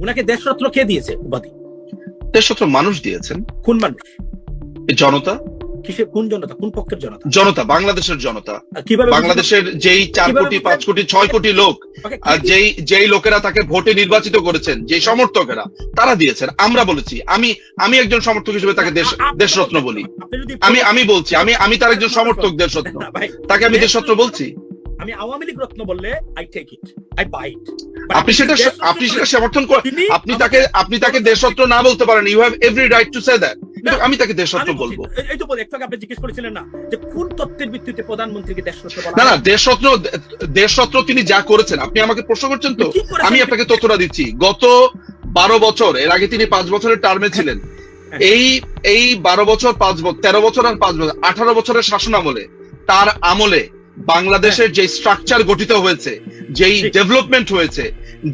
উনাকে দেশরত্ন কে দিয়েছে উপাধি? দেশত্র মানুষ দিয়েছেন। কোন মানুষ? জনতা। কিসের কোন জনতা? কোন পক্ষের জনতা? জনতা বাংলাদেশের জনতা। কীভাবে বাংলাদেশের যেই চার কোটি পাঁচ কোটি ছয় কোটি লোক আর যেই যেই লোকেরা তাকে ভোটে নির্বাচিত করেছেন যেই সমর্থকেরা তারা দিয়েছেন। আমরা বলেছি আমি আমি একজন সমর্থক হিসেবে তাকে দেশ দেশরত্ন বলি। আমি আমি বলছি আমি আমি তার একজন সমর্থক দেশরত্ন। তাকে আমি দেশরত্ন বলছি? আমি আওয়ামী লীগ রত্ন বললে I take it I buy it আপনি সেটা আপনি সেটা সমর্থন করেন। তিনি আপনি তাকে আপনি তাকে দেশরত্ন না বলতে পারেন। You have every right to say that আমি তাকে দেশরত্ন বলব। এই- তো বলে একটু আপনি জিজ্ঞেস করেছিলেন না যে কোন তত্ত্বের ভিত্তিতে প্রধানমন্ত্রীকে দেশরত্ন বলা না না? দেশরত্ন দেশরত্ন তিনি যা করেছেন আপনি আমাকে প্রশ্ন করছেন তো? আমি আপনাকে তথ্যটা দিচ্ছি। গত বারো বছর এর আগে তিনি পাঁচ বছরের টার্মে ছিলেন। হ্যাঁ। এই এই বারো বছর পাঁচ বছর তেরো বছর আর পাঁচ বছর আঠারো বছরের শাসন আমলে তার আমলে বাংলাদেশের যে স্ট্রাকচার গঠিত হয়েছে যেই ডেভেলপমেন্ট হয়েছে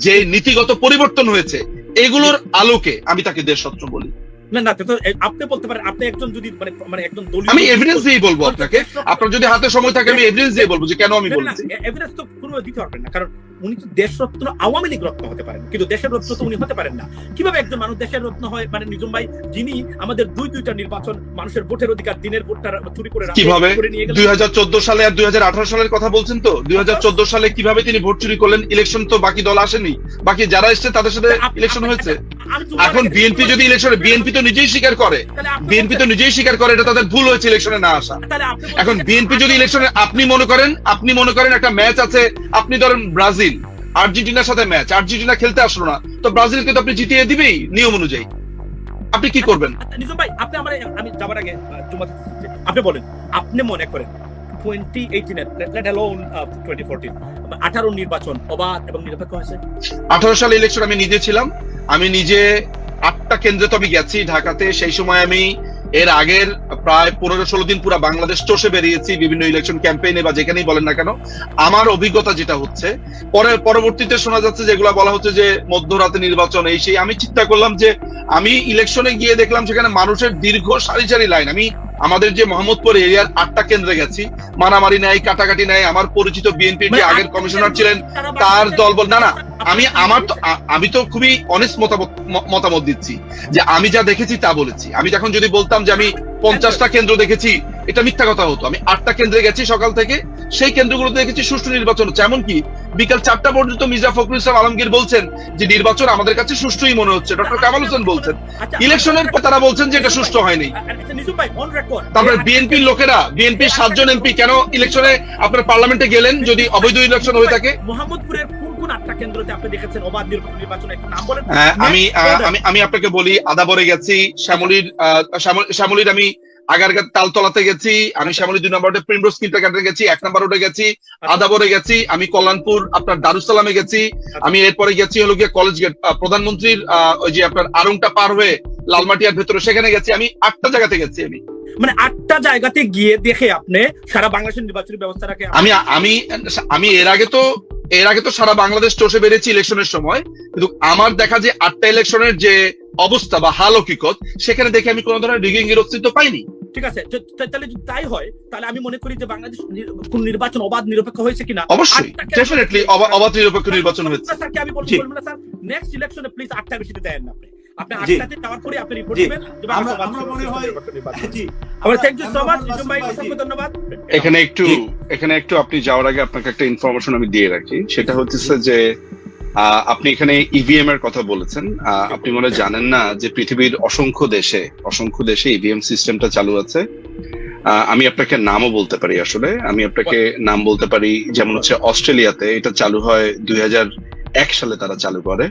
যে নীতিগত পরিবর্তন হয়েছে এগুলোর আলোকে আমি তাকে দেশরত্ন বলি না না আপনি বলতে পারেন আপনি একজন যদি মানে মানে একজন দলীয় আমি এভিডেন্স দিয়ে বলব আপনাকে আপনার যদি হাতে সময় থাকে আমি এভিডেন্স দিয়ে বলব যে কেন আমি বলছি এভিডেন্স তো কোনো দিতে পারবেন না কারণ উনি তো দেশরত্ন আওয়ামী লীগ রত্ন হতে পারেন। কিন্তু দেশের রত্ন তো উনি হতে পারেন না। কীভাবে একজন মানুষ দেশের রত্ন হয়? মানে নিজম ভাই যিনি আমাদের দুই দুইটা নির্বাচন মানুষের ভোটের অধিকার দিনের ভোটটা চুরি করে কীভাবে? দুই হাজার চোদ্দ সালে আর দুই হাজার আঠারো সালের কথা বলছেন তো? দুই হাজার চোদ্দ সালে কীভাবে তিনি ভোট চুরি করলেন? ইলেকশন তো বাকি দল আসেনি। বাকি যারা এসছে তাদের সাথে ইলেকশন হয়েছে। তো- এখন বিএনপি যদি ইলেকশনে বিএনপি তো নিজেই স্বীকার করে। বিএনপি তো নিজেই স্বীকার করে এটা তাদের ভুল হয়েছে ইলেকশনে না আসা। এখন বিএনপি যদি ইলেকশনে আপনি মনে করেন আপনি মনে করেন একটা ম্যাচ আছে আপনি ধরেন ব্রাজিল আর্জেন্টিনার সাথে ম্যাচ আর্জেন্টিনা খেলতে আসলো না তো ব্রাজিলকে তো আপনি জিতিয়ে দিবেই নিয়ম অনুযায়ী। আপনি কি করবেন? আচ্ছা, নিজম ভাই আপনি আমার আমি যাবার আগে আপনি বলেন আপনি মনে করেন ইলেকশন আমি নিজে ছিলাম। আমি নিজে আটটা তো আমি গেছি ঢাকাতে। সেই সময় আমি এর আগের প্রায় পনেরো ষোলো দিন পুরো বাংলাদেশ চষে বেরিয়েছি বিভিন্ন ইলেকশন ক্যাম্পেইনে বা যেখানেই বলেন না কেন। আমার অভিজ্ঞতা যেটা হচ্ছে পরে পরবর্তীতে শোনা যাচ্ছে যেগুলো বলা হচ্ছে যে মধ্যরাতে নির্বাচন, এই সেই আমি চিন্তা করলাম যে আমি ইলেকশনে গিয়ে দেখলাম সেখানে মানুষের দীর্ঘ সারি সারি লাইন আমি আমাদের যে মোহাম্মদপুর এরিয়ার আটটা কেন্দ্রে গেছি মারামারি নাই কাটাকাটি নাই আমার পরিচিত বিএনপির যে আগের কমিশনার ছিলেন তার দল বল না না আমি আমার তো আমি তো খুবই অনেস্ট মতামত মতামত দিচ্ছি যে আমি যা দেখেছি তা বলেছি। আমি যখন যদি বলতাম যে আমি পঞ্চাশটা কেন্দ্র দেখেছি এটা মিথ্যা কথা হতো। আমি আটটা কেন্দ্রে গেছি সকাল থেকে সেই কেন্দ্রগুলোতে দেখেছি সুষ্ঠু নির্বাচন হচ্ছে। এমনকি বিকাল চারটা পর্যন্ত মির্জা ফখরুল ইসলাম আলমগীর বলছেন যে নির্বাচন আমাদের কাছে সুষ্ঠুই মনে হচ্ছে। ডক্টর কামাল হোসেন বলছেন। আচ্ছা, ইলেকশনের পর তারা বলছেন যে এটা সুষ্ঠু হয়নি। আচ্ছা, তারপরে বিএনপির লোকেরা বিএনপির সাতজন এমপি কেন ইলেকশনে আপনার পার্লামেন্টে গেলেন যদি অবৈধ ইলেকশন হয়ে থাকে? মোহাম্মদপুরের হ্যাঁ, আমি আমি আপনাকে বলি আদাবরে গেছি শ্যামলির শ্যামলির আমি আগারগাঁ তালতলাতে গেছি আমি শ্যামলী দুই নম্বর রোডে প্রিমরোজ কিন্টারগার্ডেনে গেছি এক নম্বর রোডে গেছি আদাবরে গেছি আমি কল্যাণপুর আপনার দারুসালামে গেছি আমি এরপরে গেছি হলো গিয়ে কলেজ গেট প্রধানমন্ত্রীর ওই যে আপনার আরংটা পার হয়ে লালমাটিয়ার ভেতরে সেখানে গেছি আমি আটটা জায়গাতে গেছি আমি। মানে আটটা জায়গাতে গিয়ে দেখে আপনি সারা বাংলাদেশের নির্বাচনী ব্যবস্থাটাকে আমি আমি আমি এর আগে তো এর আগে তো সারা বাংলাদেশ চষে বেড়েছি ইলেকশনের সময় কিন্তু আমার দেখা যে আটটা ইলেকশনের যে অবস্থা বা হাল হকিকত সেখানে দেখে আমি কোনো ধরনের রিগিং এর অস্তিত্ব পাইনি। ঠিক আছে তাহলে যদি তাই হয় তাহলে আমি মনে করি যে বাংলাদেশ কোন নির্বাচন অবাধ নিরপেক্ষ হয়েছে কিনা? অবশ্যই ডেফিনেটলি অবাধ নিরপেক্ষ নির্বাচন হয়েছে। না, স্যারকে আমি বলব না স্যার নেক্সট ইলেকশনে প্লিজ আটটা বেশি দেন না আপনি। আপনি। আটটাতে যাওয়ার পরে আপনি রিপোর্ট দিবেন যে আমরা- আমরা মনে হয়- জি। আমরা থ্যাংক ইউ সো মাচ আমরা- ভাই। অসংখ্য ধন্যবাদ। এখানে একটু এখানে একটু আপনি যাওয়ার আগে আপনাকে একটা ইনফরমেশন আমি দিয়ে রাখি। সেটা হচ্ছে যে আপনি এখানে ইভিএম এর কথা বলেছেন। আপনি মনে জানেন না যে পৃথিবীর অসংখ্য দেশে অসংখ্য দেশে ইভিএম সিস্টেমটা চালু আছে। আমি আপনাকে নামও বলতে পারি আসলে। আমি আপনাকে নাম বলতে পারি যেমন হচ্ছে অস্ট্রেলিয়াতে এটা চালু হয় দুই হাজার এক সালে তারা চালু করে।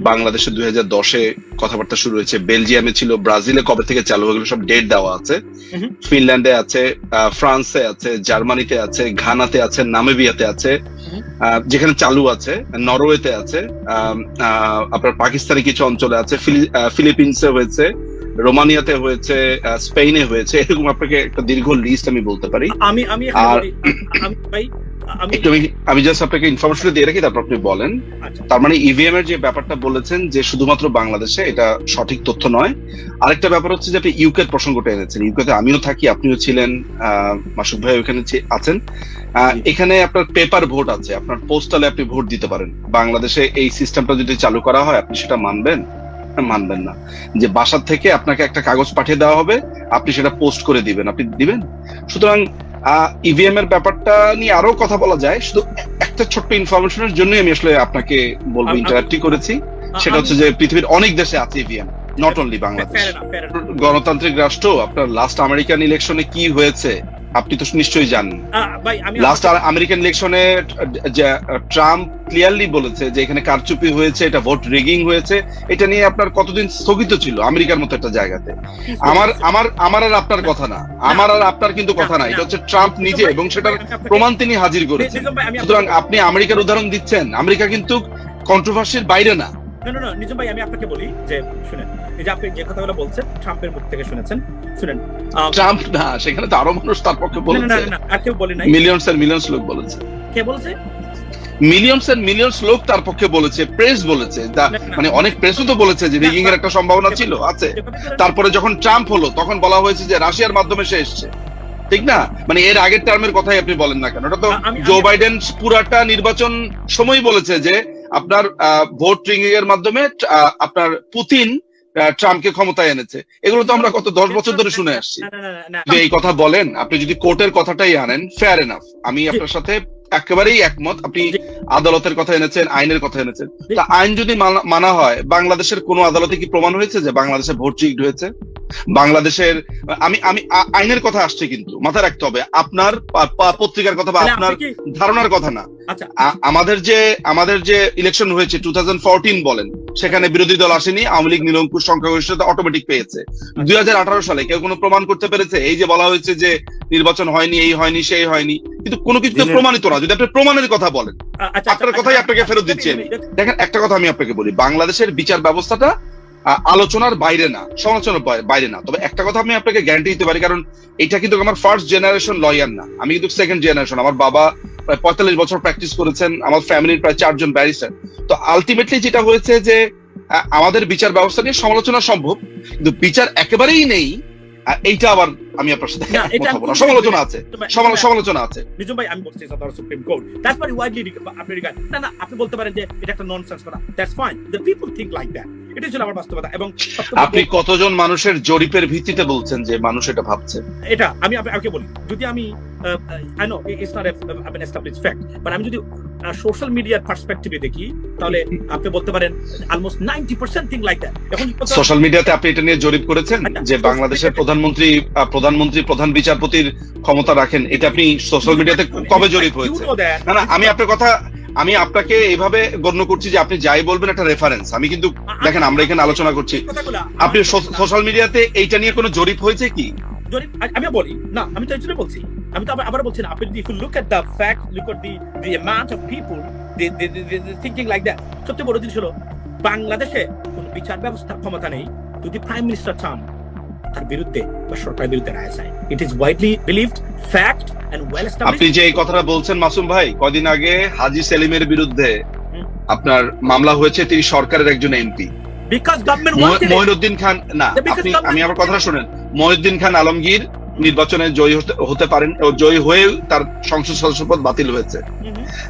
বাংলাদেশে দুই হাজার দশে কথাবার্তা শুরু হয়েছে। বেলজিয়ামে ছিল ব্রাজিলে কবে থেকে চালু হয়ে সব ডেট দেওয়া আছে। ফিনল্যান্ডে আছে ফ্রান্সে আছে জার্মানিতে আছে ঘানাতে আছে নামিবিয়াতে আছে যেখানে চালু আছে নরওয়েতে আছে আপনার পাকিস্তানি কিছু অঞ্চলে আছে ফিলি- ফিলিপিন্সে হয়েছে রোমানিয়াতে হয়েছে স্পেনে হয়েছে এরকম আপনাকে একটা দীর্ঘ লিস্ট আমি বলতে পারি। আমি আমি ভাই আমি আমি জাস্ট আপনাকে ইনফরমেশন দিয়ে রাখি তারপর আপনি বলেন। আচ্ছা। তার মানে ইভিএম এর যে ব্যাপারটা বলেছেন যে শুধুমাত্র বাংলাদেশে এটা সঠিক তথ্য নয় আরেকটা ব্যাপার হচ্ছে যে আপনি ইউকের প্রসঙ্গটা এনেছেন। ইউকেতে আমিও থাকি আপনিও ছিলেন মাসুদ ভাই ওখানে আছেন। এখানে আপনার পেপার ভোট আছে আপনার পোস্টালে আপনি ভোট দিতে পারেন। বাংলাদেশে এই সিস্টেমটা যদি চালু করা হয় আপনি সেটা মানবেন? মানবেন না। যে বাসার থেকে আপনাকে একটা কাগজ পাঠিয়ে দেওয়া হবে আপনি সেটা পোস্ট করে দিবেন। আপনি দিবেন? সুতরাং ইভিএম এর ব্যাপারটা নিয়ে আরও কথা বলা যায়। শুধু একটা ছোট্ট ইনফরমেশনের জন্যই আমি আসলে আপনাকে বলব ইন্টারাক্টি করেছি। সেটা হচ্ছে যে পৃথিবীর অনেক দেশে আছে ইভিএম নট অনলি বাংলাদেশ. গণতান্ত্রিক রাষ্ট্র আপনার লাস্ট আমেরিকান ইলেকশনে কি হয়েছে? আপনি তো নিশ্চয়ই জানেন। আমি লাস্ট আমেরিকান ইলেকশনে ট্রাম্প ক্লিয়ারলি বলেছে যে এখানে কারচুপি হয়েছে এটা ভোট রিগিং হয়েছে। এটা নিয়ে আপনার কতদিন স্থগিত ছিল আমেরিকার মতো একটা জায়গাতে? আমার আমার আমার আর আপনার কথা না। আমার আর আপনার কিন্তু কথা না। এটা হচ্ছে ট্রাম্প নিজে এবং সেটার প্রমাণ তিনি হাজির করেছেন। সুতরাং আপনি আমেরিকার উদাহরণ দিচ্ছেন। আমেরিকা কিন্তু কন্ট্রোভার্সির বাইরে না। না না নিজম ভাই আমি আপনাকে বলি যে শুনেন এই যে আপনি যে কথাগুলো বলছেন ট্রাম্পের মুখ থেকে শুনেছেন শুনেন ট্রাম্প না সেখানে তো আরও মানুষ তার পক্ষে না, না, না, না, আর কেউ বলে নাই। মিলিয়নস মিলিয়নস লোক বলেছে। কে বলছে? মিলিয়নস এর মিলিয়নস লোক তার পক্ষে বলেছে প্রেস বলেছে। মানে অনেক প্রেসও তো বলেছে যে রিগিং এর একটা সম্ভাবনা ছিল আছে। তারপরে যখন ট্রাম্প হলো তখন বলা হয়েছে যে রাশিয়ার মাধ্যমে সে এসছে। ঠিক না? মানে এর আগের টার্মের কথাই আপনি বলেন না কেন? ওটা তো জো বাইডেন পুরাটা নির্বাচন সময় বলেছে যে আপনার ভোট রিং এর মাধ্যমে আপনার পুতিন ট্রাম্পকে ক্ষমতায় এনেছে। এগুলো তো আমরা কত দশ বছর ধরে শুনে আসছি। যে এই কথা বলেন আপনি যদি কোর্টের কথাটাই আনেন ফেয়ার এনাফ আমি আপনার সাথে একেবারেই একমত। আপনি আদালতের কথা এনেছেন আইনের কথা এনেছেন। তা আইন যদি মানা- হয় বাংলাদেশের কোন আদালতে কি প্রমাণ হয়েছে যে বাংলাদেশে ভোট রিগড হয়েছে? বাংলাদেশের আমি আমি আইনের কথা আসছে কিন্তু মাথায় রাখতে হবে। আপনার পত্রিকার কথা বা আপনার ধারণার কথা না। আচ্ছা। আমাদের যে আমাদের যে ইলেকশন হয়েছে টু বলেন সেখানে বিরোধী দল আসেনি আওয়ামী লীগ নিরঙ্কুশ সংখ্যাগরিষ্ঠতা অটোমেটিক পেয়েছে। দুই হাজার আঠারো সালে কেউ কোনো প্রমাণ করতে পেরেছে? এই যে বলা হয়েছে যে নির্বাচন হয়নি এই হয়নি সেই হয়নি। কিন্তু কোনো কিছু তো প্রমাণিত না। যদি আপনি প্রমাণের কথা বলেন আ- আচ্ছা আপনার আচ্ছা, কথাই আচ্ছা, আপনাকে ফেরত আচ্ছা, দিচ্ছি আমি। দেখেন। একটা কথা আমি আপনাকে বলি। বাংলাদেশের বিচার ব্যবস্থাটা আলোচনার বাইরে না সমালোচনার বাইরে না। তবে একটা কথা আমি আপনাকে গ্যারান্টি দিতে পারি কারণ এটা কিন্তু আমার ফার্স্ট জেনারেশন লয়ার না। আমি কিন্তু সেকেন্ড জেনারেশন আমার বাবা প্রায় পঁয়তাল্লিশ বছর প্র্যাকটিস করেছেন। আমার ফ্যামিলির প্রায় চারজন ব্যারিস্টার তো আলটিমেটলি যেটা হয়েছে যে আমাদের বিচার ব্যবস্থা নিয়ে সমালোচনা সম্ভব। কিন্তু বিচার একেবারেই নেই এইটা আবার আমি আপনার সাথে এটা সমালোচনা আছে সমালোচনা আছে। নিজম ভাই আমি বলছি supreme court that's why widely আপনি রিগার্ড না না আপনি বলতে পারেন যে এটা একটা ননসেন্স কথা। That's fine the people think like that এটাই ছিল আমার বাস্তবতা এবং আপনি কতজন মানুষের জরিপের ভিত্তিতে বলছেন যে মানুষ এটা ভাবছে? এটা আমি আপ- আপনাকে বলি। যদি আমি I know it's not established fact but আমি যদি সোশ্যাল মিডিয়ার পার্সপেক্টিভে দেখি তাহলে আপনি বলতে পারেন অলমোস্ট 90% থিং লাইক দ্যাট এখন সোশ্যাল মিডিয়াতে আপনি এটা নিয়ে জরিপ করেছেন আচ্ছা, যে বাংলাদেশের প্রধানমন্ত্রী প্রধানমন্ত্রী প্রধান বিচারপতির ক্ষমতা রাখেন। এটা আপনি সোশ্যাল মিডিয়াতে কবে জরিপ হয়েছে? না না আমি আপনার কথা আমি আপনাকে এইভাবে গণ্য করছি যে আপনি যাই বলবেন একটা রেফারেন্স আমি কিন্তু দেখেন আমরা এখানে আলোচনা করছি। আপনি সোশ্যাল মিডিয়াতে এইটা নিয়ে কোনো জরিপ হয়েছে কি? জরিপ আমি বলি। না আমি তো এই বলছি। আমি তো আবার আবার বলছি না আপনি if you look at the fact look at the the amount of people the thinking like that সবচেয়ে বড় জিনিস হলো বাংলাদেশে কোনো বিচার ব্যবস্থার ক্ষমতা নেই যদি প্রাইম মিনিস্টার চান তার বিরুদ্ধে বা সরকারের বিরুদ্ধে রায় চায়। It is widely believed fact and well আপনি যে এই কথাটা বলছেন মাসুম ভাই কদিন আগে হাজি সেলিমের বিরুদ্ধে আপনার মামলা হয়েছে তিনি সরকারের একজন MP because government wanted Mohinuddin Khan না আপনি আমি আমার কথাটা শুনেন। মহিউদ্দিন খান আলমগীর নির্বাচনে জয়ী হতে- পারেন ও জয়ী হয়ে তার সংসদ সদস্য পদ বাতিল হয়েছে।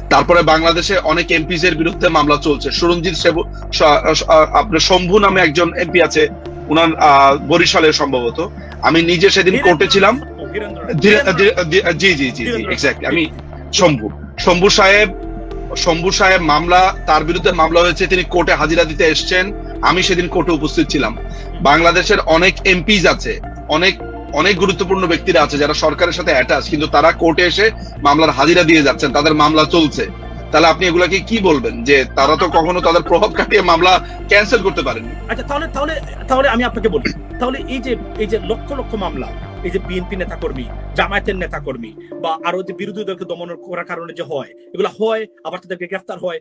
তারপরে বাংলাদেশে অনেক এমপিস এর বিরুদ্ধে মামলা চলছে। সুরঞ্জিত আপনার শম্ভু নামে একজন এমপি আছে উনার আহ, বরিশালের সম্ভবত। আমি নিজে সেদিন কোর্টে ছিলাম। জি জি জি জি এক্স্যাক্টলি আমি শম্ভু। শম্ভু সাহেব শম্ভু সাহেব মামলা তার বিরুদ্ধে মামলা হয়েছে তিনি কোর্টে হাজিরা দিতে এসেছেন। আমি সেদিন কোর্টে উপস্থিত ছিলাম। বাংলাদেশের অনেক এমপিজ আছে অনেক অনেক গুরুত্বপূর্ণ ব্যক্তিরা আছে যারা সরকারের সাথে অ্যাটাচ কিন্তু তারা কোর্টে এসে মামলার হাজিরা দিয়ে যাচ্ছেন, তাদের মামলা চলছে। তাহলে আপনি এগুলাকে কি বলবেন? যে তারা তো কখনো তাদের প্রভাব কাটিয়ে মামলা ক্যান্সেল করতে পারেন। আচ্ছা তাহলে তাহলে তাহলে আমি আপনাকে বলি। তাহলে এই যে এই যে লক্ষ লক্ষ মামলা এই যে বিএনপি নেতা কর্মী জামায়াতের নেতা কর্মী বা আরও যে বিরোধী দলকে দমন করার কারণে যে হয় এগুলো হয় আবার তাদেরকে গ্রেফতার হয়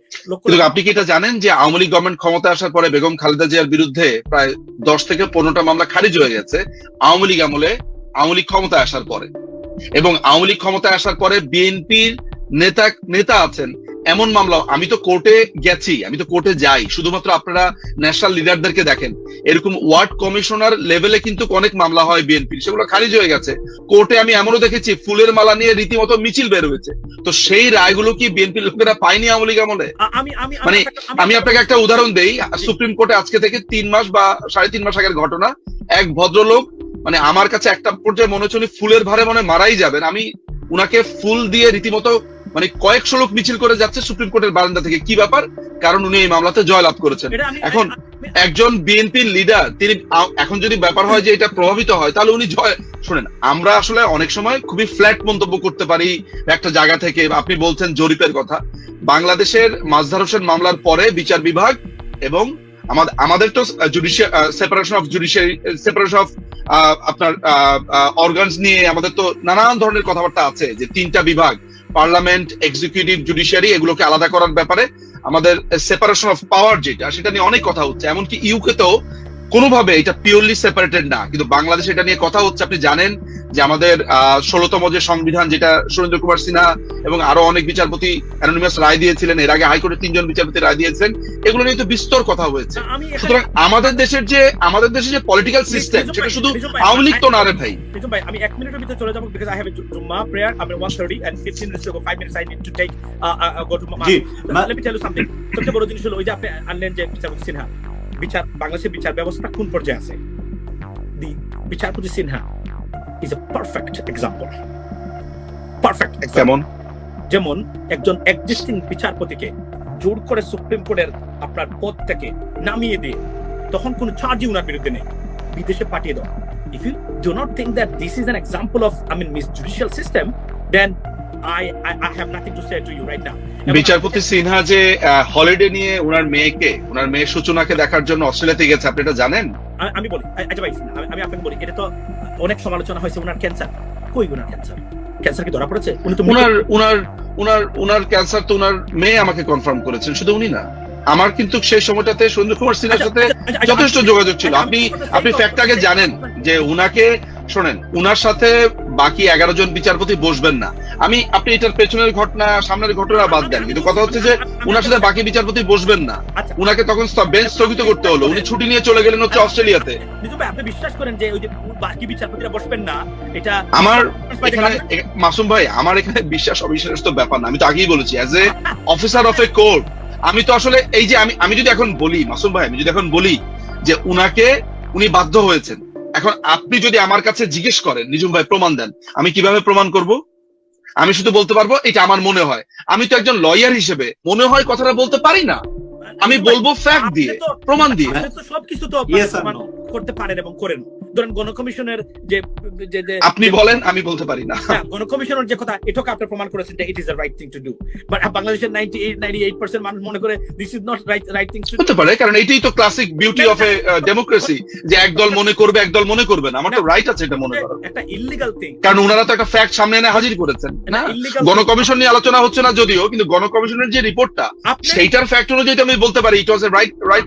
আপনি কি এটা জানেন যে আওয়ামী লীগ গভর্নমেন্ট ক্ষমতা আসার পরে বেগম খালেদা জিয়ার বিরুদ্ধে প্রায় দশ থেকে পনেরোটা মামলা খারিজ হয়ে গেছে আওয়ামী লীগ আমলে আওয়ামী লীগ ক্ষমতা আসার পরে? এবং আওয়ামী লীগ ক্ষমতায় আসার পরে বিএনপির নেতা নেতা আছেন এমন মামলা আমি তো কোর্টে গেছি আমি তো কোর্টে যাই। শুধুমাত্র আপনারা ন্যাশনাল লিডারদেরকে দেখেন। এরকম ওয়ার্ড কমিশনার লেভেলে কিন্তু অনেক মামলা হয় বিএনপির সেগুলো খারিজ হয়ে গেছে। কোর্টে আমি এমনও দেখেছি ফুলের মালা নিয়ে রীতিমতো মিছিল বের হয়েছে। তো সেই রায়গুলো কি বিএনপির লোকেরা পায়নি আওয়ামী লীগ আমলে? মানে আমি আপনাকে একটা উদাহরণ দেই। সুপ্রিম কোর্টে আজকে থেকে তিন মাস বা সাড়ে তিন মাস আগের ঘটনা। এক ভদ্রলোক মানে আমার কাছে একটা পর্যায়ে মনে হচ্ছে উনি ফুলের ভারে মনে মারাই যাবেন। আমি উনাকে ফুল দিয়ে রীতিমতো মানে কয়েকশো লোক মিছিল করে যাচ্ছে সুপ্রিম কোর্টের বারান্দা থেকে। কি ব্যাপার? কারণ উনি এই মামলাতে জয়লাভ করেছেন। এখন একজন বিএনপির লিডার তিনি এখন যদি ব্যাপার হয় যে এটা প্রভাবিত হয় তাহলে উনি জয় শুনেন আমরা আসলে অনেক সময় খুবই ফ্ল্যাট মন্তব্য করতে পারি একটা জায়গা থেকে। আপনি বলছেন জরিপের কথা। বাংলাদেশের মাজদার হোসেন মামলার পরে বিচার বিভাগ এবং আমাদের আমাদের তো judicial separation of judiciary separation of আপনার অর্গানস নিয়ে আমাদের তো নানান ধরনের কথাবার্তা আছে যে তিনটা বিভাগ। পার্লামেন্ট এক্সিকিউটিভ জুডিশিয়ারি এগুলোকে আলাদা করার ব্যাপারে আমাদের সেপারেশন অফ পাওয়ার যেটা, সেটা নিয়ে অনেক কথা হচ্ছে। এমনকি ইউকে তেও কোনোভাবে এটা পিওরলি সেপারেটেড না। কিন্তু বাংলাদেশে এটা নিয়ে কথা হচ্ছে আপনি জানেন যে আমাদের ষোলতম যে সংবিধান যেটা সুরেন্দ্র কুমার সিনহা এবং আরও অনেক বিচারপতি অ্যানোনিমাস রায় দিয়েছিলেন এর আগে হাইকোর্টের তিনজন বিচারপতি রায় দিয়েছিলেন এগুলো নিয়ে তো বিস্তর কথা হয়েছে। সুতরাং আমাদের দেশের যে আমাদের দেশের যে পলিটিক্যাল সিস্টেম সেটা শুধু আওয়ামী লীগ তো না রে ভাই আমি এক মিনিটের ভিতরে চলে যাব because I have jumma prayer আমি 1:30 and 15 minutes to go 5 minutes I need to take uh, uh, go to জি মা- me tell you সবচেয়ে বড় জিনিস হলো ওই যে আপনি আনলেন যে বিচারপতি সিনহা। বিচার বাংলাদেশের বিচার ব্যবস্থা কোন পর্যায়ে আছে? দি বিচারপতি Sinha is a perfect example perfect example যেমন একজন এক্সিস্টিং বিচারপতিকে জোর করে সুপ্রিম কোর্টের আপনার পদ থেকে নামিয়ে দিয়ে তখন কোনো চার্জই উনার বিরুদ্ধে নেই। বিদেশে পাঠিয়ে দাও if you do not think that this is an example of I mean miss judicial system I I have nothing to say to you right now বিচারপতি সিনহা যে হলিডে নিয়ে ওনার মেয়েকে ওনার মেয়ে সূচনাকে দেখার জন্য অস্ট্রেলিয়াতে গেছে আপনি এটা জানেন? আমি বলি আচ্ছা ভাই আমি- আমি আপনাকে বলি এটা তো অনেক সমালোচনা হয়েছে ওনার ক্যান্সার কই ওনার ক্যান্সার ক্যান্সার কি ধরা পড়েছে? উনি তো উনার উনার উনার উনার ক্যান্সার তো উনার মেয়ে আমাকে কনফার্ম করেছেন শুধু উনি না। আমার কিন্তু সেই সময়টাতে সুরেন্দ্র কুমার সিনহার আচ্ছা, সাথে আচ্ছা, আচ্ছা, যথেষ্ট যোগাযোগ ছিল। আপনি আপনি ফ্যাক্টটাকে জানেন যে উনাকে শোনেন উনার সাথে বাকি এগারো জন বিচারপতি বসবেন না। আমি আপনি এটার পেছনের ঘটনা সামনের ঘটনা বাদ দেন। কিন্তু কথা হচ্ছে যে উনার সাথে বাকি বিচারপতি বসবেন না। আচ্ছা। উনাকে তখন বেঞ্চ স্থগিত করতে হলো। উনি ছুটি নিয়ে চলে গেলেন হচ্ছে অস্ট্রেলিয়াতে। আপনি বিশ্বাস করেন যে ওই যে বাকি বিচারপতিরা বসবেন না? এটা আমার এখানে মাসুম ভাই আমার এখানে বিশ্বাস অবিশ্বাস তো ব্যাপার না। আমি তো আগেই বলেছি as a officer of a court আমি তো আসলে এই যে আমি আমি যদি এখন বলি মাসুম ভাই আমি যদি এখন বলি যে উনাকে উনি বাধ্য হয়েছেন। এখন আপনি যদি আমার কাছে জিজ্ঞেস করেন নিজুম ভাই প্রমাণ দেন আমি কীভাবে প্রমাণ করব? আমি শুধু বলতে পারব এটা আমার মনে হয়। আমি তো একজন লয়ার হিসেবে মনে হয় কথাটা বলতে পারি না। আমি বলব ফ্যাক্ট দিয়ে প্রমাণ দিয়ে। সবকিছু তো করতে পারেন এবং করেন। ধরেন গণকমিশনের যে যে আপনি বলেন আমি বলতে পারি না। হ্যাঁ, গণকমিশনের যে কথা এটাকে আপনি প্রমাণ করেছেন যে it is the right thing to do but বাংলাদেশের 98 98% মানুষ মনে করে this is not right right thing to হতে পারে কারণ এটাই তো classic beauty of a democracy যে একদল মনে করবে একদল মনে করবে না। আমার তো রাইট আছে এটা মনে করার। একটা ইল্লিগাল থিং কারণ ওনারা তো একটা ফ্যাক্ট সামনে এনে হাজির করেছেন না গণকমিশন নিয়ে আলোচনা হচ্ছে না যদিও কিন্তু গণকমিশনের যে রিপোর্টটা সেইটার ফ্যাক্ট অনুযায়ী আমি বলতে পারি ইট ওয়াজ এ রাইট রাইট